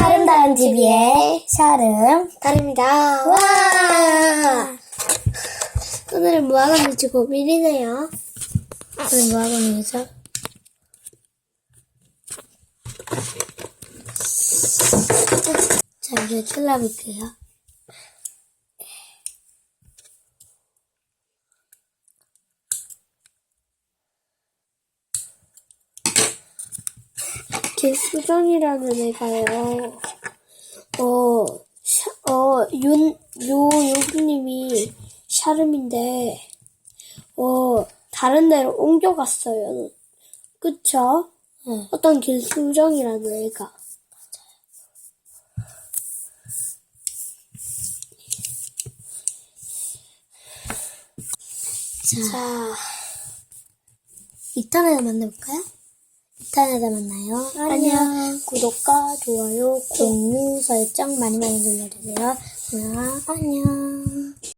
샤름 다른 TV의 샤름. 다릅니다. 와! 오늘은 뭐 하는지 고민이네요. 오늘 뭐 하고 있는 거죠? 자, 이제 잘라볼게요. 개수정이라는 애가요. 어, 샤, 어, 윤, 요, 요기님이 샤름인데, 어, 다른 데로 옮겨갔어요. 그쵸? 응. 어떤 길수정이라는 애가. 자, 자, 2탄에서 만나볼까요? 2탄에서 만나요. 안녕. 구독과 좋아요, 꼭 공유 설정 많이 많이 눌러주세요. 안녕. 안녕.